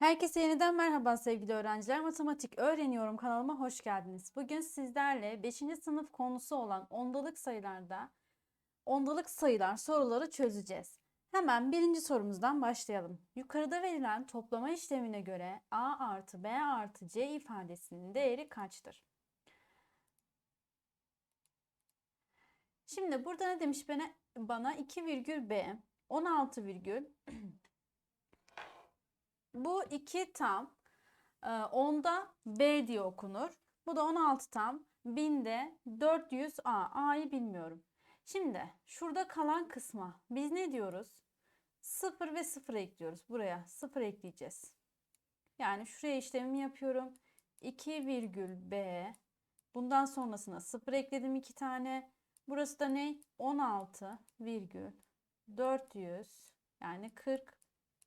Herkese yeniden merhaba sevgili öğrenciler. Matematik öğreniyorum kanalıma hoş geldiniz. Bugün sizlerle 5. sınıf konusu olan ondalık sayılarda ondalık sayılar soruları çözeceğiz. Hemen birinci sorumuzdan başlayalım. Yukarıda verilen toplama işlemine göre a artı b artı c ifadesinin değeri kaçtır? Şimdi burada ne demiş bana? Bana 2 virgül b 16 virgül Bu 2 tam e, 10'da B diye okunur. Bu da 16 tam 1000'de 400A. A'yı bilmiyorum. Şimdi şurada kalan kısma biz ne diyoruz? 0 ve 0 ekliyoruz. Buraya 0 ekleyeceğiz. Yani şuraya işlemimi yapıyorum. 2 virgül B. Bundan sonrasına 0 ekledim 2 tane. Burası da ne? 16 virgül 400 yani 40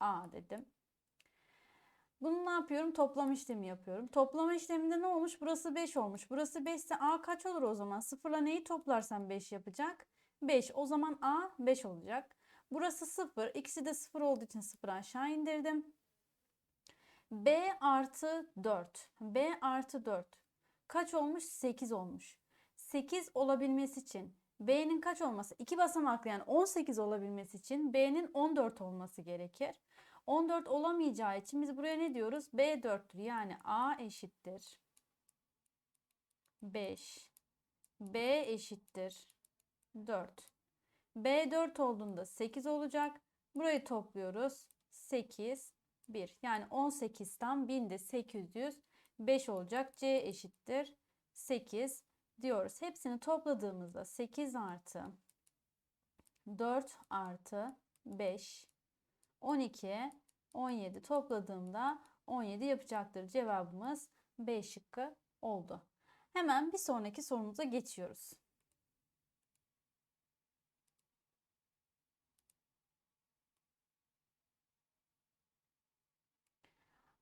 A dedim. Bunu ne yapıyorum? Toplama işlemi yapıyorum. Toplama işleminde ne olmuş? Burası 5 olmuş. Burası 5 ise A kaç olur o zaman? Sıfırla neyi toplarsam 5 yapacak? 5. O zaman A 5 olacak. Burası 0. İkisi de 0 olduğu için 0 aşağı indirdim. B artı 4. B artı 4. Kaç olmuş? 8 olmuş. 8 olabilmesi için B'nin kaç olması? 2 basamaklı yani 18 olabilmesi için B'nin 14 olması gerekir. 14 olamayacağı için biz buraya ne diyoruz? B 4'tür. Yani A eşittir. 5. B eşittir. 4. B 4 olduğunda 8 olacak. Burayı topluyoruz. 8, 1. Yani 18 tam 1000'de 800, 5 olacak. C eşittir. 8 diyoruz. Hepsini topladığımızda 8 artı 4 artı 5 12, 17 topladığımda 17 yapacaktır. Cevabımız B şıkkı oldu. Hemen bir sonraki sorumuza geçiyoruz.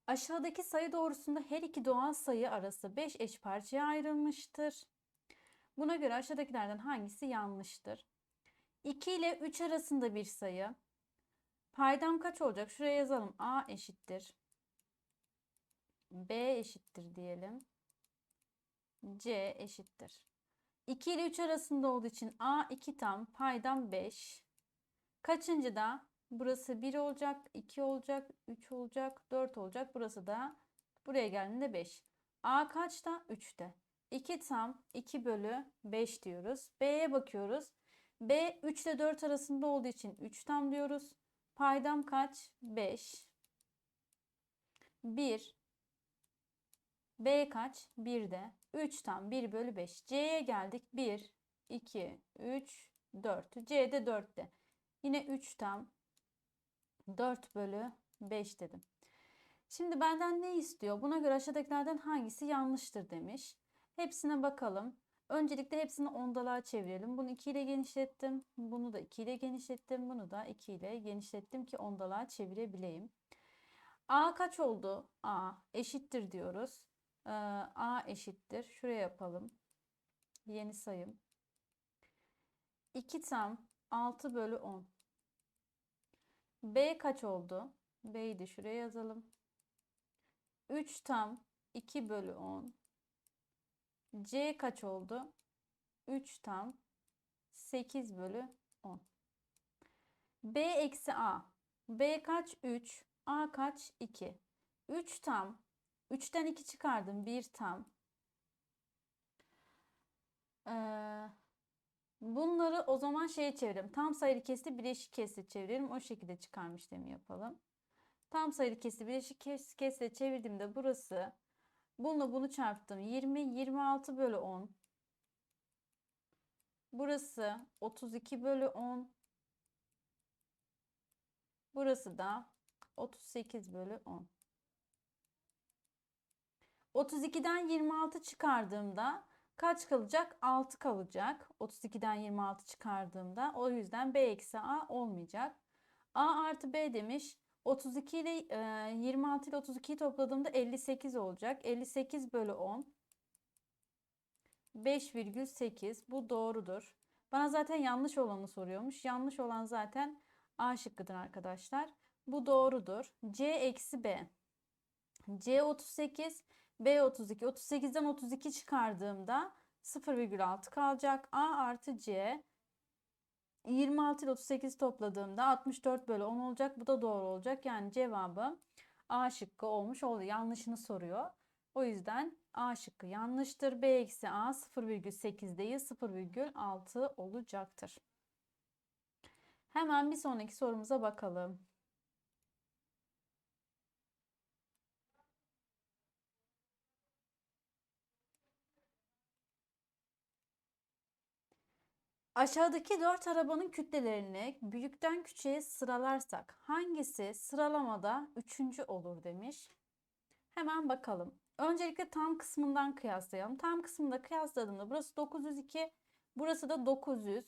Aşağıdaki sayı doğrusunda her iki doğal sayı arası 5 eş parçaya ayrılmıştır. Buna göre aşağıdakilerden hangisi yanlıştır? 2 ile 3 arasında bir sayı Paydam kaç olacak? Şuraya yazalım. A eşittir. B eşittir diyelim. C eşittir. 2 ile 3 arasında olduğu için A 2 tam paydam 5. Kaçıncı da? Burası 1 olacak, 2 olacak, 3 olacak, 4 olacak. Burası da buraya geldiğinde 5. A kaçta? 3'te. 2 tam 2 bölü 5 diyoruz. B'ye bakıyoruz. B 3 ile 4 arasında olduğu için 3 tam diyoruz. Paydam kaç? 5. 1. B kaç? 1 de. 3 tam 1 bölü 5. C'ye geldik. 1, 2, 3, 4. C'de 4'te. Yine 3 tam 4 bölü 5 dedim. Şimdi benden ne istiyor? Buna göre aşağıdakilerden hangisi yanlıştır demiş. Hepsine bakalım. Öncelikle hepsini ondalığa çevirelim. Bunu 2 ile genişlettim. Bunu da 2 ile genişlettim. Bunu da 2 ile genişlettim ki ondalığa çevirebileyim. A kaç oldu? A eşittir diyoruz. Ee, A eşittir. Şuraya yapalım. Yeni sayım. 2 tam 6 bölü 10. B kaç oldu? B'yi de şuraya yazalım. 3 tam 2 bölü 10. C kaç oldu? 3 tam 8 bölü 10. B eksi A. B kaç? 3. A kaç? 2. 3 tam. 3'ten 2 çıkardım. 1 tam. Ee, bunları o zaman şeye çevirelim. Tam sayılı kesiti bileşik kesite çevirelim. O şekilde çıkarma işlemi yapalım. Tam sayılı kesiti bileşik kesite çevirdiğimde burası Bununla bunu çarptım. 20, 26 bölü 10. Burası 32 bölü 10. Burası da 38 bölü 10. 32'den 26 çıkardığımda kaç kalacak? 6 kalacak. 32'den 26 çıkardığımda o yüzden B eksi A olmayacak. A artı B demiş. 32 ile 26 ile 32'yi topladığımda 58 olacak. 58 bölü 10. 5,8 bu doğrudur. Bana zaten yanlış olanı soruyormuş. Yanlış olan zaten A şıkkıdır arkadaşlar. Bu doğrudur. C eksi B. C 38, B 32. 38'den 32 çıkardığımda 0,6 kalacak. A artı C 26 ile 38 topladığımda 64 bölü 10 olacak. Bu da doğru olacak. Yani cevabı A şıkkı olmuş oldu. Yanlışını soruyor. O yüzden A şıkkı yanlıştır. B eksi A 0,8 değil 0,6 olacaktır. Hemen bir sonraki sorumuza bakalım. Aşağıdaki dört arabanın kütlelerini büyükten küçüğe sıralarsak hangisi sıralamada üçüncü olur demiş. Hemen bakalım. Öncelikle tam kısmından kıyaslayalım. Tam kısmında kıyasladığımda burası 902, burası da 900,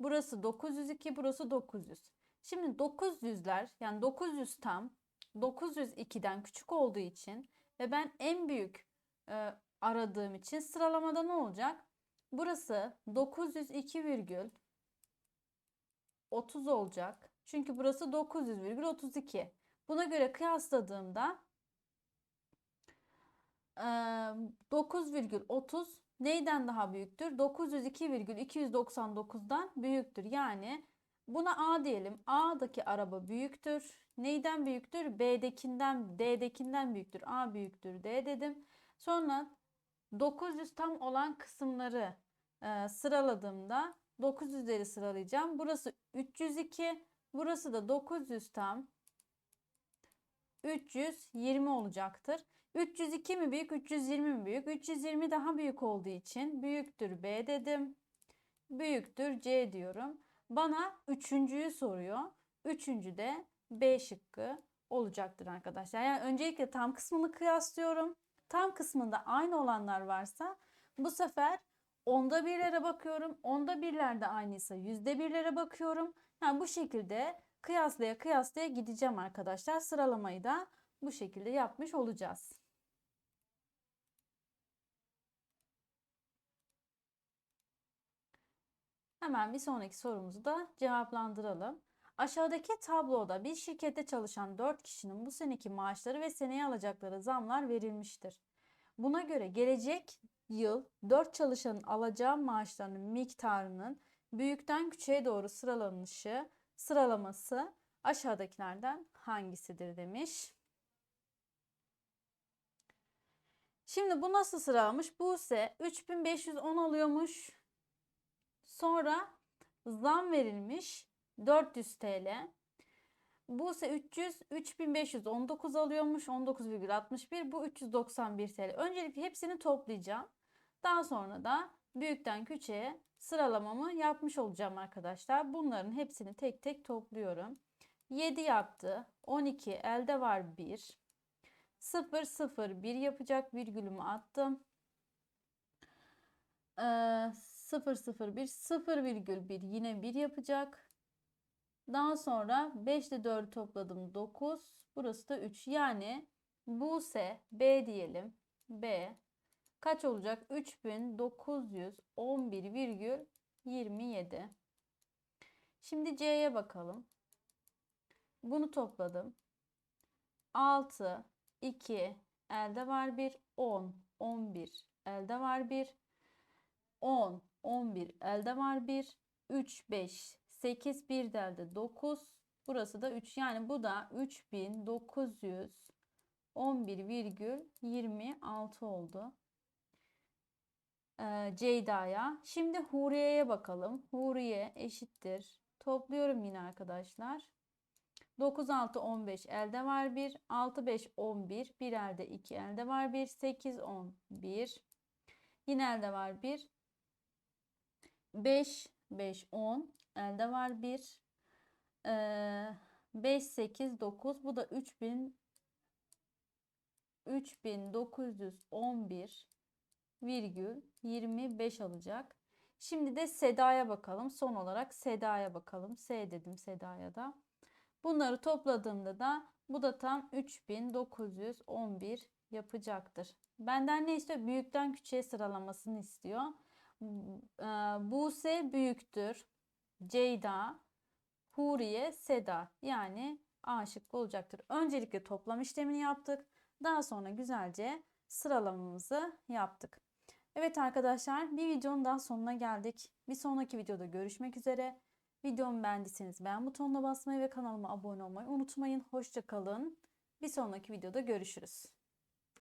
burası 902, burası 900. Şimdi 900'ler yani 900 tam 902'den küçük olduğu için ve ben en büyük e, aradığım için sıralamada ne olacak? Burası 902,30 olacak. Çünkü burası 900,32. Buna göre kıyasladığımda 9,30 neyden daha büyüktür? 902,299'dan büyüktür. Yani buna A diyelim. A'daki araba büyüktür. Neyden büyüktür? B'dekinden, D'dekinden büyüktür. A büyüktür D dedim. Sonra 900 tam olan kısımları e, sıraladığımda 900'leri sıralayacağım. Burası 302, burası da 900 tam 320 olacaktır. 302 mi büyük, 320 mi büyük? 320 daha büyük olduğu için büyüktür B dedim. Büyüktür C diyorum. Bana üçüncüyü soruyor. Üçüncü de B şıkkı olacaktır arkadaşlar. Yani öncelikle tam kısmını kıyaslıyorum. Tam kısmında aynı olanlar varsa bu sefer onda birlere bakıyorum. Onda birlerde aynıysa yüzde birlere bakıyorum. Yani bu şekilde kıyaslaya kıyaslaya gideceğim arkadaşlar. Sıralamayı da bu şekilde yapmış olacağız. Hemen bir sonraki sorumuzu da cevaplandıralım. Aşağıdaki tabloda bir şirkette çalışan 4 kişinin bu seneki maaşları ve seneye alacakları zamlar verilmiştir. Buna göre gelecek yıl 4 çalışanın alacağı maaşlarının miktarının büyükten küçüğe doğru sıralanışı, sıralaması aşağıdakilerden hangisidir demiş. Şimdi bu nasıl sıralamış? Buse 3510 alıyormuş. Sonra zam verilmiş 400 TL. Buse 300 3519 alıyormuş 19,61 bu 391 TL. Öncelikle hepsini toplayacağım. Daha sonra da büyükten küçüğe sıralamamı yapmış olacağım arkadaşlar. Bunların hepsini tek tek topluyorum. 7 yaptı. 12 elde var 1. 0 0 1 yapacak virgülümü attım. Ee, 0 0 1 0 virgül 1 yine 1 yapacak. Daha sonra 5 ile 4'ü topladım 9. Burası da 3. Yani Buse B diyelim. B kaç olacak? 3911,27. Şimdi C'ye bakalım. Bunu topladım. 6, 2, elde var 1, 10, 11, elde var 1, 10, 11, elde var 1, 3, 5, 8, 1 de elde 9. Burası da 3. Yani bu da 3911,26 oldu. Ee, Ceyda'ya. Şimdi Huriye'ye bakalım. Huriye eşittir. Topluyorum yine arkadaşlar. 9, 6, 15 elde var 1. 6, 5, 11. 1 elde 2 elde var 1. 8, 10, 1. Yine elde var 1. 5, 5, 10. Elde var 1. Ee, 5, 8, 9. Bu da 3000 3911 virgül 25 alacak. Şimdi de Seda'ya bakalım. Son olarak Seda'ya bakalım. S dedim Seda'ya da. Bunları topladığımda da bu da tam 3911 yapacaktır. Benden ne istiyor? Büyükten küçüğe sıralamasını istiyor. Buse büyüktür. Ceyda, Huriye, Seda yani A şıkkı olacaktır. Öncelikle toplam işlemini yaptık. Daha sonra güzelce sıralamamızı yaptık. Evet arkadaşlar bir videonun daha sonuna geldik. Bir sonraki videoda görüşmek üzere. Videomu beğendiyseniz beğen butonuna basmayı ve kanalıma abone olmayı unutmayın. Hoşça kalın. Bir sonraki videoda görüşürüz.